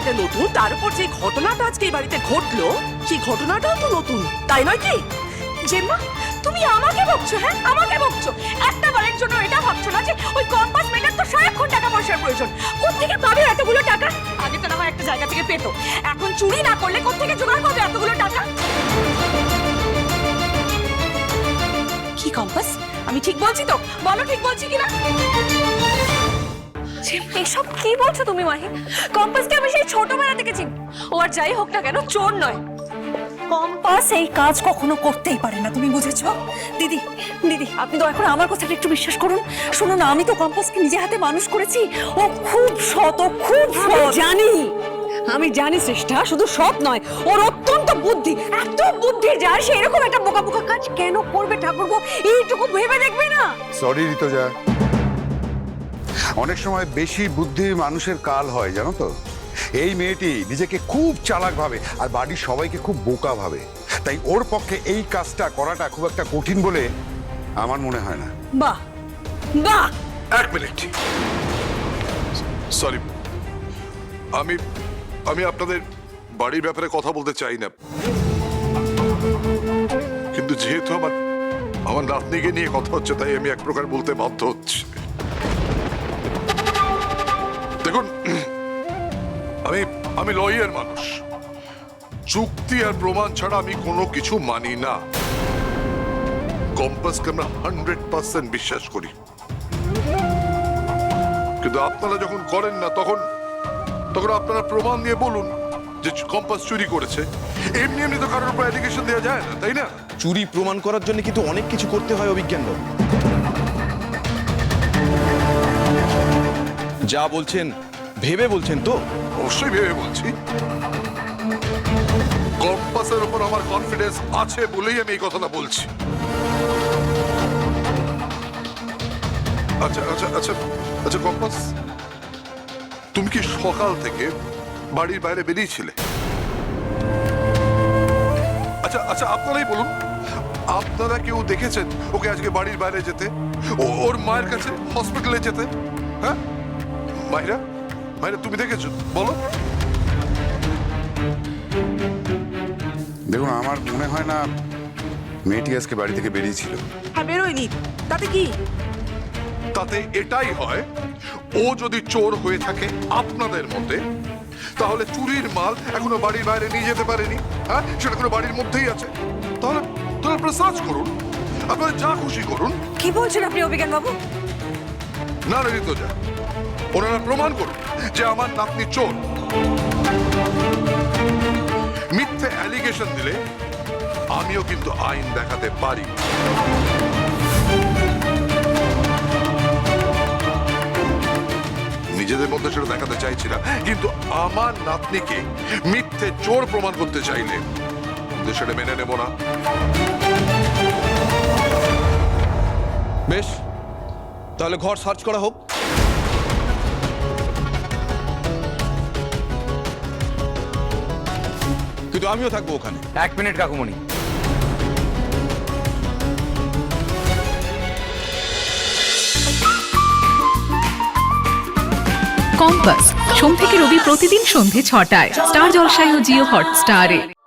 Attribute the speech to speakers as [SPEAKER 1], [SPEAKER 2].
[SPEAKER 1] বাড়িতে নতুন, তার উপর যে ঘটনাটা আজকে এই বাড়িতে ঘটলো, সেই ঘটনাটাও তো নতুন, তাই নয় কি?
[SPEAKER 2] জেম্মা, তুমি আমাকে বকছো হ্যাঁ? আমাকে বকছো। একটা বারের জন্য এটা ভাবছ না যে ওই কম্পাস মেটার তো সারাক্ষণ টাকা পয়সার প্রয়োজন। কোত্থেকে পাবে এতগুলো টাকা? আগে তো না একটা জায়গা থেকে পেতো। এখন চুরি না করলে কোত্থেকে জোগাড় করবে এতগুলো টাকা? কি কম্পাস? আমি ঠিক বলছি তো? বলো ঠিক বলছি কিনা? এসব কি বলছো তুমি মাহি? কম্পাসকে আমি সেই ছোটবেলা থেকে চিনি ও আর যাই হোক না কেন চোর নয়।
[SPEAKER 3] কম্পাস এই কাজ কখনো করতেই পারে না তুমি বুঝেছ? দিদি দিদি আপনি দয়া করে আমার কথাটা একটু বিশ্বাস করুন। শুনুন না আমি তো কম্পাসকে নিজে হাতে মানুষ করেছি। ও খুব সৎ ও খুব
[SPEAKER 4] জানি আমি জানি চেষ্টা শুধু সৎ নয় ওর অত্যন্ত বুদ্ধি এত বুদ্ধি যার সে এরকম একটা বোকা বোকা কাজ কেন করবে ঠাকুরবো এইটুকু ভেবে দেখবে না?
[SPEAKER 5] সরি ঋতজা অনেক সময় বেশি বুদ্ধি মানুষের কাল হয় জানো তো? এই মেয়েটি নিজেকে খুব চালাক ভাবে আর বাড়ির সবাইকে খুব বোকা ভাবে। তাই ওর পক্ষে এই কাজটা করাটা খুব একটা কঠিন বলে আমার মনে হয় না।
[SPEAKER 4] বাহ বাহ!
[SPEAKER 6] এক মিনিট। সরি আমি আমি আপনাদের বাড়ির ব্যাপারে কথা বলতে চাই না। কিন্তু যেহেতু আমার আমার নাতনিকে নিয়ে কথা হচ্ছে তাই আমি এক প্রকার বলতে বাধ্য হচ্ছি। দেখুন, আমি আমি লয়ার মানুষ। চুক্তি আর প্রমাণ ছাড়া আমি কোনো কিছু মানি না। কম্পাসকে আমরা হান্ড্রেড পার্সেন্ট বিশ্বাস করি। কিন্তু আপনারা যখন করেন না, তখন তখন আপনারা প্রমাণ দিয়ে বলুন যে কম্পাস চুরি করেছে। এমনি এমনি তো কারোর উপর অ্যালিগেশন দেওয়া যায় না, তাই না?
[SPEAKER 7] চুরি প্রমাণ করার জন্য কিন্তু অনেক কিছু করতে হয় অভিজ্ঞান বাবু যা বলছেন, ভেবে বলছেন তো?
[SPEAKER 6] অবশ্যই ভেবে বলছি। কম্পাসের উপর আমার কনফিডেন্স আছে বলেই আমি এই কথাটা বলছি। আচ্ছা আচ্ছা আচ্ছা আচ্ছা কম্পাস, তুমি কি সকাল থেকে বাড়ির বাইরে বেরিয়েছিলে? আচ্ছা আচ্ছা আপনারাই বলুন। আপনারা কেউ দেখেছেন ওকে আজকে বাড়ির বাইরে যেতে? ওর মায়ের কাছে হসপিটালে যেতে? হ্যাঁ? মাইরা মাইরা তুমি দেখেছ? বলো।
[SPEAKER 5] দেখুন আমার মনে হয় না মেয়েটি আজকে বাড়ি থেকে বেরিয়েছিল।
[SPEAKER 1] হ্যাঁ বেরোয়নি। তাতে কি?
[SPEAKER 6] তাতে এটাই হয় ও যদি চোর হয়ে থাকে আপনাদের মতে তাহলে চুরির মাল এখনও বাড়ির বাইরে নিয়ে যেতে পারেনি হ্যাঁ? সেটা কোনো বাড়ির মধ্যেই আছে। তাহলে তাহলে আপনারা সার্চ করুন আপনারা যা খুশি করুন।
[SPEAKER 3] কি বলছেন আপনি অভিজ্ঞান বাবু
[SPEAKER 6] না না ঋতুজা ওনারা প্রমাণ করুন যে আমার নাতনি চোর। মিথ্যে অ্যালিগেশন দিলে আমিও কিন্তু আইন দেখাতে পারি। নিজেদের মধ্যে সেটা দেখাতে চাইছি না কিন্তু আমার নাতনিকে মিথ্যে চোর প্রমাণ করতে চাইলে সেটা মেনে নেব না।
[SPEAKER 7] বেশ, তাহলে ঘর সার্চ করা হোক। কিন্তু আমিও থাকব ওখানে।
[SPEAKER 8] এক মিনিট কাকুমণি।
[SPEAKER 9] কম্পাস সোম থেকে রবি প্রতিদিন সন্ধে ছটায়। স্টার জলসায় ও জিও হটস্টারে।